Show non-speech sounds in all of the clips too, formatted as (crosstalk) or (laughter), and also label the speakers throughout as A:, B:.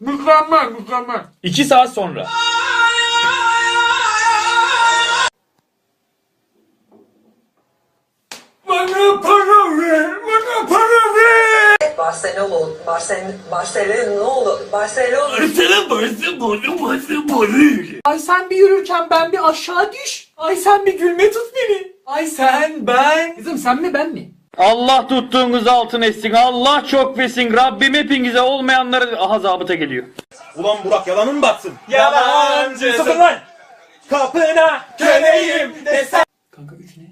A: Mükemmel mükemmel.
B: 2 saat sonra.
A: Bana para ver. Bana para ver.
C: Barcelona, Barcelona, Barcelona, Barcelona.
A: Bana bana bana.
B: Ay sen bir yürürken ben bir aşağı düş. Ay sen bir gülme tut beni. Ay sen ben. Kızım sen mi ben mi? Allah tuttuğunuz altın etsin. Allah çok versin. Rabbim hepinize olmayanları aha zabıta geliyor.
D: Ulan Burak yalanın batsın.
B: Yalancısın
D: lan. Kapına köleyim desen.
B: Kanka 3 ne?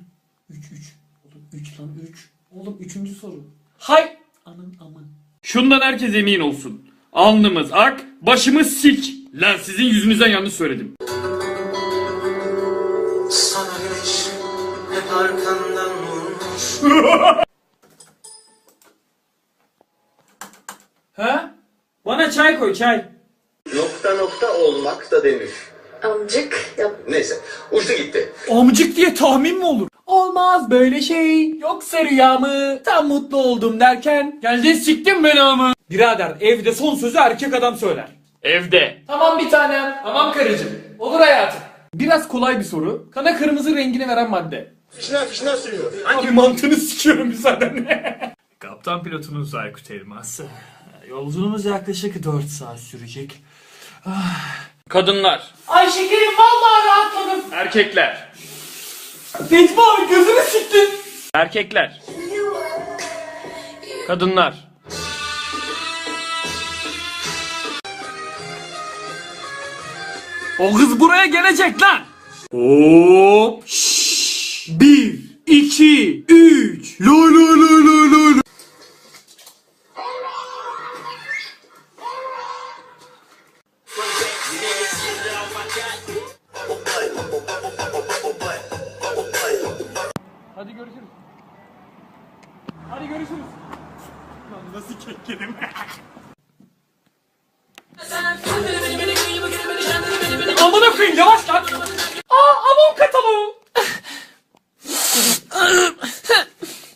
B: 3 3. Oğlum 3 lan 3. Oğlum 3. soru. Hay. Anın amın. Şundan herkes emin olsun. Alnımız ak, başımız sik. Lan sizin yüzünüzden yanlış söyledim.
E: Sana güneş hep vurmuş (laughs)
B: Ha? Bana çay koy çay.
F: Nokta nokta olmak da denir.
G: Amcık yap.
F: Neyse uçtu gitti.
B: Amcık diye tahmin mi olur? Olmaz böyle şey. Yoksa rüya mı? Tam mutlu oldum derken. Geldin siktin beni ama. Birader evde son sözü erkek adam söyler. Evde. Tamam bir tanem. Tamam karıcığım. Olur hayatım. Biraz kolay bir soru. Kana kırmızı rengini veren madde.
F: Fişne fişne sürüyor.
B: Abi mantığını sikiyorum müsaadenle. (laughs) Kaptan pilotunuz Aykut Elmas. Yolculuğumuz yaklaşık 4 saat sürecek. Kadınlar. Ay şekerim vallahi rahatladım. Erkekler. Necmi abi gözünü siktin. Erkekler. Kadınlar. O kız buraya gelecek lan. Hop. Şşş. Bir, iki, üç. Lo lo lo lo lo. lo. Hadi görüşürüz. Hadi görüşürüz. Lan nasıl kekkedim? Amına koyayım yavaş lan. Aa Avon kataloğu.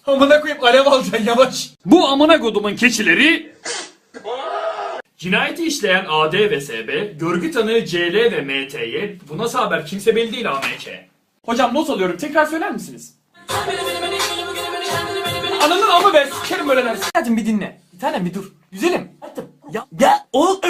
B: Amına koyayım alev alacaksın yavaş. Bu amına kodumun keçileri Cinayeti işleyen AD ve SB, görgü tanığı CL ve MT'ye, bu nasıl haber kimse belli değil AMK. Hocam not alıyorum tekrar söyler misiniz? Ananın amı be sikerim öyle dersin. Hadi bir dinle. Bir tanem bir dur. Güzelim. Hadi. Ya, ya o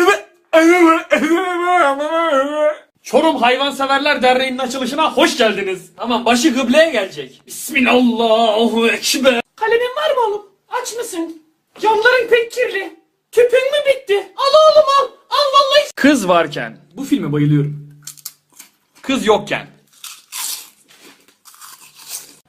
B: Çorum Hayvanseverler Derneği'nin açılışına hoş geldiniz. Tamam başı kıbleye gelecek. Bismillahü ekber. Kalemin var mı oğlum? Aç mısın? Camların pek kirli. Tüpün mü bitti? Al oğlum al. Al vallahi. Kız varken. Bu filme bayılıyorum. Kız yokken.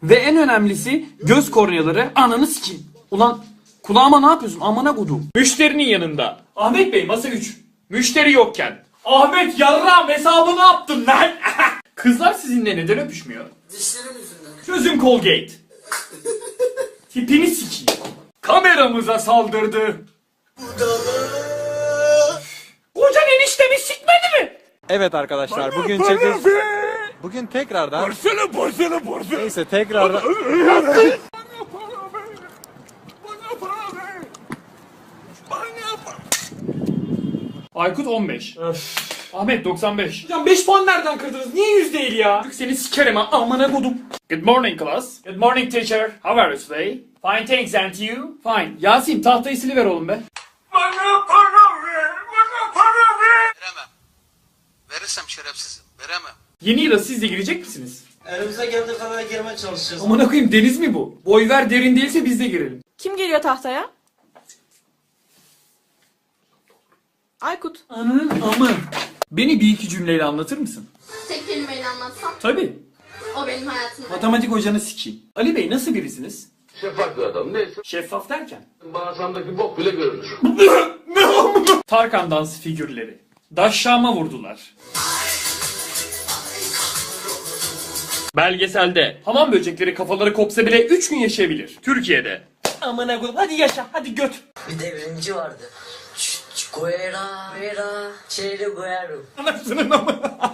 B: Ve en önemlisi göz korneaları ananı sikeyim. Ulan kulağıma ne yapıyorsun amına kodum. Müşterinin yanında. Ahmet Bey masa 3. Müşteri yokken. Ahmet yarram hesabı ne yaptın lan? (laughs) Kızlar sizinle neden öpüşmüyor?
E: Dişlerim yüzünden
B: Çözüm Colgate. Tipini sikeyim. Kameramıza saldırdı. Kocan eniştemi sikmedi mi?
D: Evet arkadaşlar bugün çekiş... Bugün tekrardan...
A: Borsana borsana borsana.
D: Neyse tekrardan... (laughs)
A: Bana para ver. Bana para.
B: Aykut 15. Ahmet 95. Hocam 5 puan nereden kırdınız? Niye 100 değil ya? Çünkü seni sikerim ha amına kodum. Good morning class. Good morning teacher. How are you today? Fine thanks and you? Fine. Yasin tahtayı siliver oğlum be.
A: Bana para ver. Bana para ver.
E: veremem. Verirsem şerefsizim. Veremem.
B: Yeni yıla siz de girecek misiniz?
E: Elimize geldiği kadar girmeye çalışacağız.
B: Amına koyayım deniz mi bu? Boy ver derin değilse biz de girelim.
G: Kim geliyor tahtaya? Aykut.
B: Ananın amı. Beni bir iki cümleyle anlatır mısın?
H: Tek kelimeyle anlatsam
B: Tabii.
H: o benim hayatımda.
B: Matematik hocanı sikeyim. Ali Bey nasıl birisiniz?
F: Şeffaf bir adam neyse.
B: Şeffaf derken?
F: Bağırsamdaki bok bile görünür. (laughs)
B: Tarkan dans figürleri. Daşşama vurdular. Belgeselde hamam böcekleri kafaları kopsa bile 3 gün yaşayabilir. Türkiye'de. Amına koyayım hadi yaşa hadi göt.
C: Bir devrimci vardı. Square,
B: square, cherubuero.